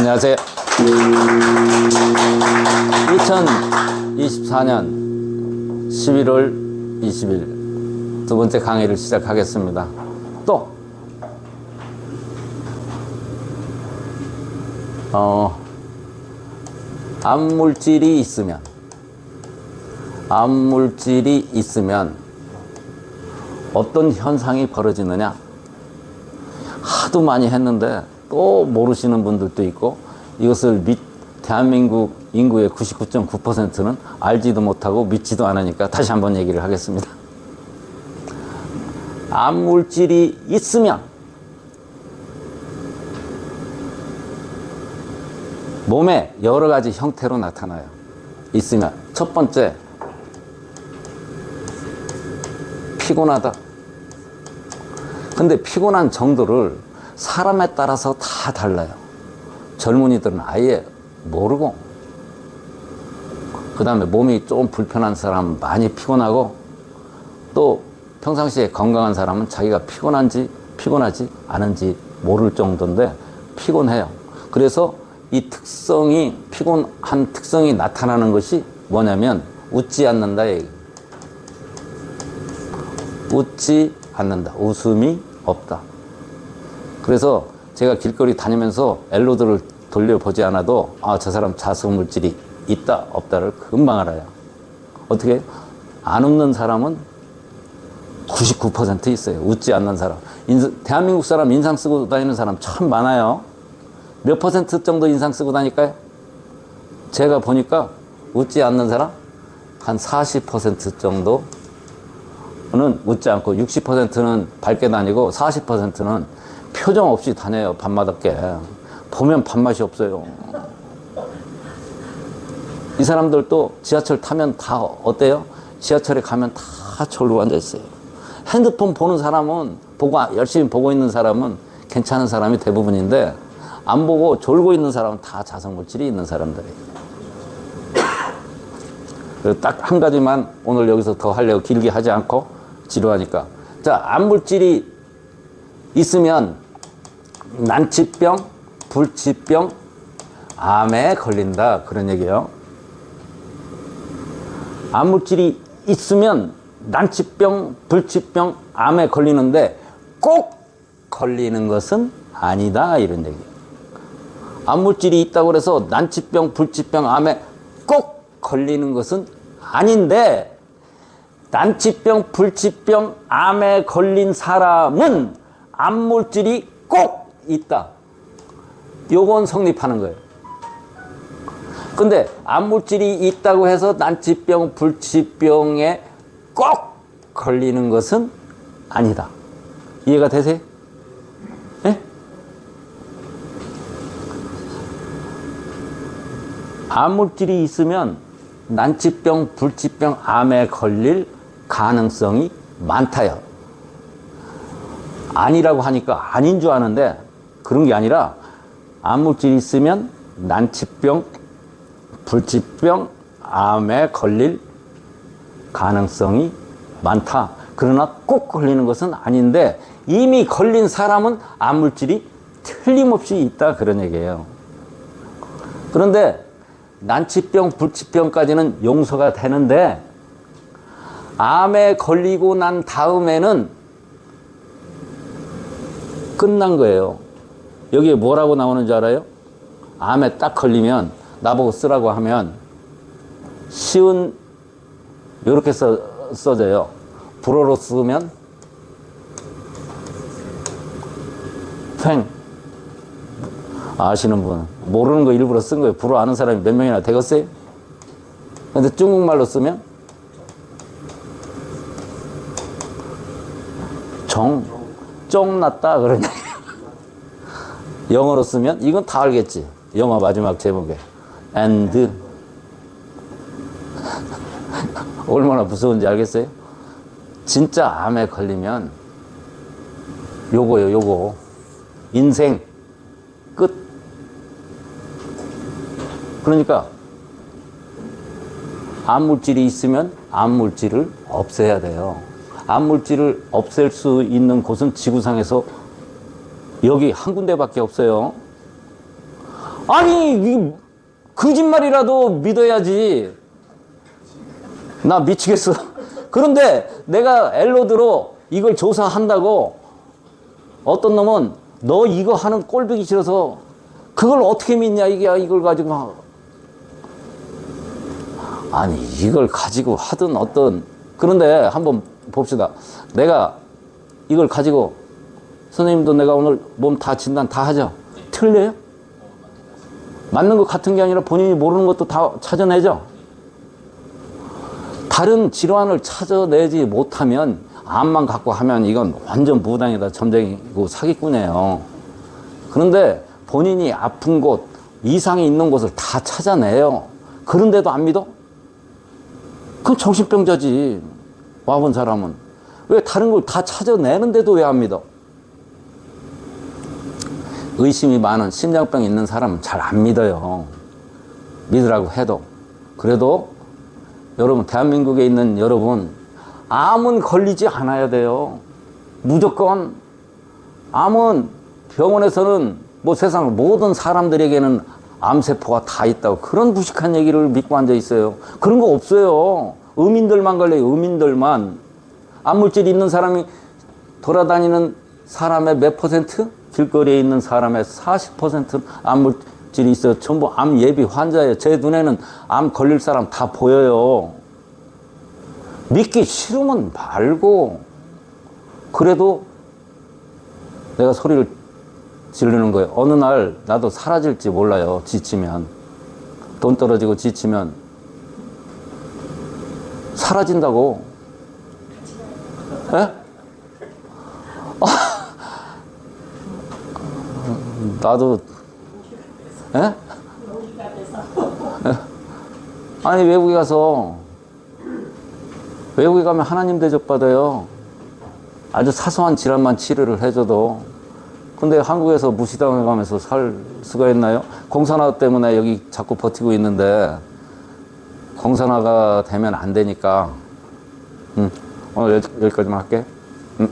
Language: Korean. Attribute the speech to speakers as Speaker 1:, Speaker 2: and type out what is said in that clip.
Speaker 1: 안녕하세요. 2024년 11월 20일 두 번째 강의를 시작하겠습니다. 또, 어, 암물질이 있으면, 암물질이 있으면 어떤 현상이 벌어지느냐? 하도 많이 했는데 또 모르시는 분들도 있고 이것을 믿, 대한민국 인구의 99.9%는 알지도 못하고 믿지도 않으니까 다시 한번 얘기를 하겠습니다. 암물질이 있으면 몸에 여러 가지 형태로 나타나요. 있으면 첫 번째 피곤하다. 근데 피곤한 정도를 사람에 따라서 다 달라요. 젊은이들은 아예 모르고, 그 다음에 몸이 좀 불편한 사람 많이 피곤하고, 또 평상시에 건강한 사람은 자기가 피곤한지 피곤하지 않은지 모를 정도인데 피곤해요. 그래서 이 특성이, 피곤한 특성이 나타나는 것이 뭐냐면 웃지 않는다. 웃지 않는다. 웃음이 없다. 그래서 제가 길거리 다니면서 엘로드를 돌려보지 않아도 아, 저 사람 자성물질이 있다, 없다를 금방 알아요. 어떻게? 안 웃는 사람은 99% 있어요. 웃지 않는 사람. 인상, 대한민국 사람 인상 쓰고 다니는 사람 참 많아요. 몇 퍼센트 정도 인상 쓰고 다닐까요? 제가 보니까 웃지 않는 사람 한 40% 정도 는 웃지 않고 60%는 밝게 다니고 40%는 표정 없이 다녀요 밤마다께 보면 밥맛이 없어요 이 사람들도 지하철 타면 다 어때요? 지하철에 가면 다 졸고 앉아 있어요 핸드폰 보는 사람은 보고 열심히 보고 있는 사람은 괜찮은 사람이 대부분인데 안 보고 졸고 있는 사람은 다 자성물질이 있는 사람들이에요 딱 한 가지만 오늘 여기서 더 하려고 길게 하지 않고 지루하니까. 자, 암물질이 있으면 난치병, 불치병, 암에 걸린다. 그런 얘기예요. 암물질이 있으면 난치병, 불치병, 암에 걸리는데 꼭 걸리는 것은 아니다. 이런 얘기예요. 암물질이 있다고 해서 난치병, 불치병, 암에 꼭 걸리는 것은 아닌데 난치병, 불치병, 암에 걸린 사람은 암물질이 꼭 있다. 요건 성립하는 거예요. 근데 암물질이 있다고 해서 난치병, 불치병에 꼭 걸리는 것은 아니다. 이해가 되세요? 네? 암물질이 있으면 난치병, 불치병, 암에 걸릴 가능성이 많다요. 아니라고 하니까 아닌 줄 아는데 그런 게 아니라 암물질이 있으면 난치병, 불치병, 암에 걸릴 가능성이 많다. 그러나 꼭 걸리는 것은 아닌데 이미 걸린 사람은 암물질이 틀림없이 있다. 그런 얘기예요. 그런데 난치병, 불치병까지는 용서가 되는데 암에 걸리고 난 다음에는 끝난 거예요. 여기에 뭐라고 나오는 줄 알아요? 암에 딱 걸리면 나보고 쓰라고 하면 쉬운 이렇게 써, 써져요. 불어로 쓰면 팽 아시는 분 모르는 거 일부러 쓴 거예요. 불어 아는 사람이 몇 명이나 되겠어요? 근데 중국말로 쓰면 정, 쫑났다 그러냐. 영어로 쓰면 이건 다 알겠지. 영화 마지막 제목에 and 얼마나 무서운지 알겠어요? 진짜 암에 걸리면 요거요, 요거. 인생 끝. 그러니까 암물질이 있으면 암물질을 없애야 돼요. 암물질을 없앨 수 있는 곳은 지구상에서 여기 한 군데밖에 없어요. 아니, 이 거짓말이라도 믿어야지. 나 미치겠어. 그런데 내가 엘로드로 이걸 조사한다고 어떤 놈은 너 이거 하는 꼴보기 싫어서 그걸 어떻게 믿냐 이게 이걸 가지고 막 아니 이걸 가지고 하든 어떤 그런데 한번 봅시다. 내가 이걸 가지고 선생님도 내가 오늘 몸 다 진단 다 하죠. 틀려요? 맞는 것 같은 게 아니라 본인이 모르는 것도 다 찾아내죠. 다른 질환을 찾아내지 못하면 암만 갖고 하면 이건 완전 무당이다 점쟁이고 사기꾼이에요. 그런데 본인이 아픈 곳, 이상이 있는 곳을 다 찾아내요. 그런데도 안 믿어? 그럼 정신병자지. 와본 사람은. 왜 다른 걸 다 찾아내는데도 왜 안 믿어? 의심이 많은 심장병 있는 사람은 잘 안 믿어요. 믿으라고 해도. 그래도 여러분, 대한민국에 있는 여러분, 암은 걸리지 않아야 돼요. 무조건. 암은 병원에서는 뭐 세상 모든 사람들에게는 암세포가 다 있다고 그런 무식한 얘기를 믿고 앉아 있어요. 그런 거 없어요. 의민들만 걸려요. 의민들만. 암물질 있는 사람이 돌아다니는 사람의 몇 퍼센트? 길거리에 있는 사람의 40%는 암물질이 있어요. 전부 암 예비 환자예요. 제 눈에는 암 걸릴 사람 다 보여요. 믿기 싫으면 말고 그래도 내가 소리를 지르는 거예요. 어느 날 나도 사라질지 몰라요. 지치면 돈 떨어지고 지치면 사라진다고. 에? 나도 에? 에? 아니 외국에 가서 외국에 가면 하나님 대접 받아요. 아주 사소한 질환만 치료를 해줘도. 근데 한국에서 무시당해 가면서 살 수가 있나요? 공산화 때문에 여기 자꾸 버티고 있는데 공산화가 되면 안 되니까 응. 오늘 여기- 여기까지만 할게. 응.